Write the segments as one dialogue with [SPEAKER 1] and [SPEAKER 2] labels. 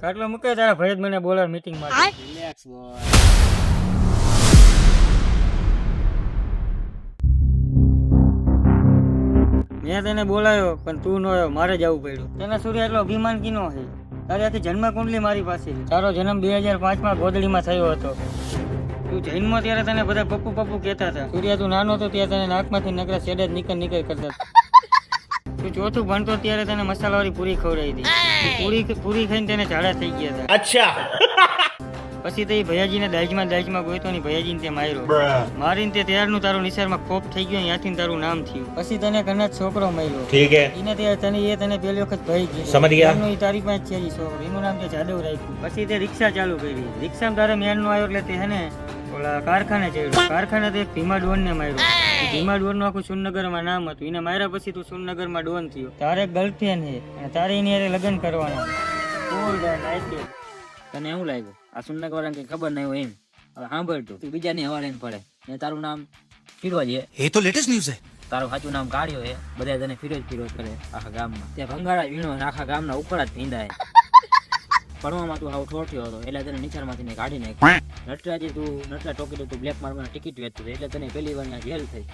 [SPEAKER 1] કાટલો મૂકે તારા ભરત મને બોલાવ મીટિંગ માટે.
[SPEAKER 2] રિલેક્સ બોય
[SPEAKER 1] મેં તેને બોલાયો, પણ તું ન આવ્યો, મારે જવું પડ્યું. તેના સૂર્ય એટલો અભિમાન કીનો છે તારી આખી જન્મ કુંડલી મારી પાસે. તારો જન્મ બે હજાર પાંચમાં ગોદડીમાં થયો હતો. તું જન્મ ત્યારે તને બધા પપ્પુ પપ્પુ કહેતા હતા. સૂર્ય તું નાનો હતો ત્યારે તને નાકમાંથી નકરા શેડે નીકળ નીકળ કરતા તું ચોથું ભણતો ત્યારે તને મસાલાવાળી પૂરી ખવડાવી હતી. પૂરી પૂરી ખાઈને તેને ઝાડા થઈ ગયા હતા.
[SPEAKER 3] અચ્છા.
[SPEAKER 1] પછી તે ભૈયાજીને દાજમાં દાજમાં ગોયતો તો ની ભૈયાજીને તે માર્યો. મારીને તે ત્યારનું તારું નિશાળમાં ખોપ થઈ ગયો યાથી તારું નામ થયું. પછી તને ઘરના છોકરો મળ્યો.
[SPEAKER 3] ઠીક હે.
[SPEAKER 1] એને તે તને એ તને પહેલી વખત ભાઈ ગયો.
[SPEAKER 3] સમજ ગયા?
[SPEAKER 1] એનો તારી પાસે છે છોકરો. એનું નામ તે જાદવ રાખ્યું. પછી તે રિક્ષા ચાલુ કરી. રિક્ષામાં તારે મેનનો આવ્યો એટલે તે હેને ઓલા કારખાને ચડ્યો. કારખાને તે ભીમા ડોનને માર્યો. ભીમા ડોનનું આખું સુનગરમાં નામ હતું. એને માર્યા પછી તું સુનગરમાં ડોન થયો. તારે ગર્લફ્રેન્ડ છે અને તારે એની હારે લગ્ન કરવાના.
[SPEAKER 2] તને એવું લાગ્યું? આ સુનક વાળાને કઈ ખબર નહીં હોય એમ. હવે સાંભળ તું તું બીજાને હવાલે પડે. ને તારું નામ ફિરોજ છે
[SPEAKER 4] એ તો લેટેસ્ટ ન્યૂઝ છે.
[SPEAKER 2] તારું સાચું નામ કાઢ્યો એ બધા તને ફિરોજ ફિરોજ કરે આખા ગામમાં. ત્યાં ભંગાળા વીણો આખા ગામના ઉપર જ ભીંદાય ભણવામાં તું આવું ઠોઠ્યો હતો એટલે તને નીચાણમાંથી ને કાઢી નાખ નટરાજી તું નટરા ટોકી તું બ્લેક માર્કમાં ટિકિટ વેચતું એટલે તને પહેલી વાર જેલ થઈ.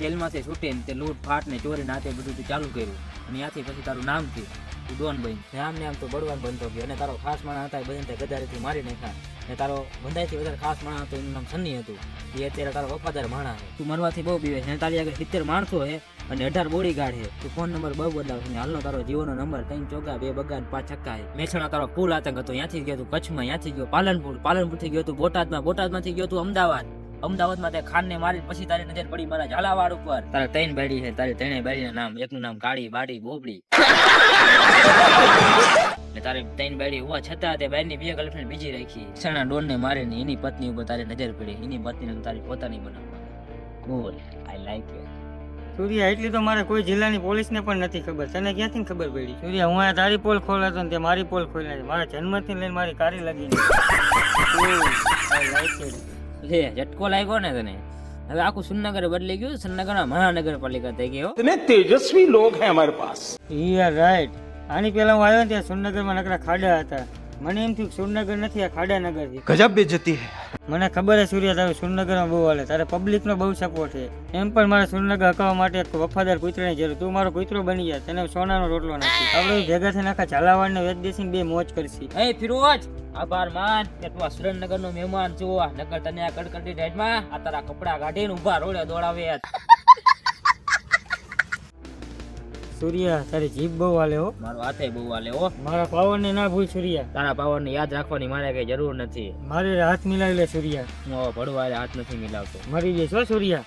[SPEAKER 2] જેલમાંથી છૂટીને તે લૂંટ ફાટ ને ચોરી નાતે બધું તું ચાલુ કર્યું. અને ત્યાંથી પછી તારું નામ થયું. તું ડોન બની નામ ને આમ તો બળવાન બનતો ગયો. અને તારો ખાસ માણસ હતા એ બધાને ગદારીથી મારી નાખ્યા. ને તારો બંધાઈથી વધારે ખાસ માણસ હતો એનું નામ સન્ની હતું. એ અત્યારે તારો વફાદાર માણસ છે. તું મરવાથી બહુ બીવે છે. તારી આગળ સિત્તેર માણસો છે અને અઢાર બોડી ગાર્ડ છે. તું ફોન નંબર બહુ બદલાવ છે. હાલનો તારો જીવોનો નંબર ત્રણ ચોગા બે બગા ને પાંચ છક્કા છે. મેછણા તારો ફૂલ આતંક હતો. ત્યાંથી ગયો તું કચ્છમાં. ત્યાંથી ગયો પાલનપુર. પાલનપુરથી ગયો તું બોટાદમાં. બોટાદમાંથી ગયો તું અમદાવાદ. અમદાવાદમાં તે ખાનને મારી પછી તારી નજર પડી મારા ઝાલાવાડ ઉપર. તારા ત્રણ બાડી છે તારી ત્રણેય બાડીના નામ એકનું નામ કાળી બાડી બોબડી. ને તારી ત્રણ બાડી હોવા છતાં તે બાઈની બે ગર્લફ્રેન્ડ બીજી રાખી. સણા ડોન ને મારીને એની પત્ની ઉપર તારી નજર પડી. એની પત્નીને તારી પોતાની બનાવવા cool I like it
[SPEAKER 1] Surya એટલી તો મારે કોઈ જિલ્લાની પોલીસને પણ નથી ખબર. તને ક્યાંથી ખબર પડી? સૂર્યા હું આ તારી પોલ ખોલાતો ને તે મારી પોલ ખોલી નાખી. મારા જન્મથી લઈને મારી કારી લગી
[SPEAKER 2] લે ઝટકો લાગ્યો ને તને? હવે આખું સુનગર બદલી ગયું સુનગર મહાનગરપાલિકા થઈ ગયો
[SPEAKER 3] તને તેજસ્વી લોક હે અમારે પાસ.
[SPEAKER 1] યાર રાઈટ આની પહેલા હું આવ્યો ત્યાં સુનગરમાં નકરા ખાડા હતા. મને એમ થયું સુરનગર નથી આ ખાડાનગર છે.
[SPEAKER 4] ગજબ બે જતી
[SPEAKER 1] મને ખબર છે સૂર્યા તારે સુરનગરમાં બહુ હાલે તારે પબ્લિકનો બહુ સપોર્ટ છે. એમ પણ મારે સુરનગર હકાવવા માટે એક વફાદાર કૂતરાની જરૂર. તું મારો કૂતરો બની જાય તને સોનાનો રોટલો નાખી આપણે ભેગા થઈને આખા ઝાલાવાડને વેદ બેસીને બે મોજ કરશી.
[SPEAKER 2] એ ફિરોજ આભાર માન કે તું આ સુરેન્દ્રનગરનો મહેમાન છો. નગર તને આ કડકડી ઢેડમાં આ તારા કપડા કાઢીને ઊભા રોડે દોડાવે.
[SPEAKER 1] સૂર્યા તારી જીભ બહુ હાલે હો.
[SPEAKER 2] મારો હાથે બહુ હાલે હો.
[SPEAKER 1] મારા પાવરને ના ભૂલ સૂર્યા.
[SPEAKER 2] તારા પાવર ને યાદ રાખવાની મારે કઈ જરૂર નથી.
[SPEAKER 1] મારે હાથ મિલાવી લે સૂર્યા.
[SPEAKER 2] હું ભડવા હાથ નથી મિલાવતો.
[SPEAKER 1] મરી જઈશ હો સૂર્યા.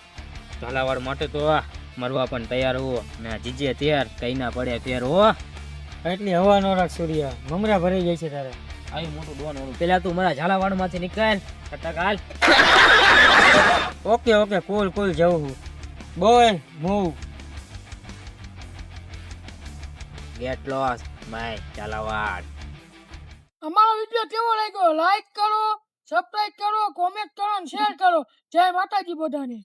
[SPEAKER 2] ઝાલાવાડ માટે તો આ મરવા પણ તૈયાર હો ને જીજે તૈયાર કઈ ના પડે ફેર હો.
[SPEAKER 1] એટલી હવા ન રાખ સૂર્યા. મમરા ભરાઈ જાય છે તારે.
[SPEAKER 2] આવી મોટું ડોન ઓળું પેલા તું મારા ઝાલાવાડમાંથી નીકળ. કટક હાલ.
[SPEAKER 1] ઓકે ઓકે કુલ કુલ જવું હું. Boy move.
[SPEAKER 2] Get lost my Zalawad
[SPEAKER 5] અમારો વીડિયો કેવો લાગ્યો? લાઈક કરો સબસ્ક્રાઇબ કરો કોમેન્ટ કરો અને શેર કરો. જય માતાજી બધાને.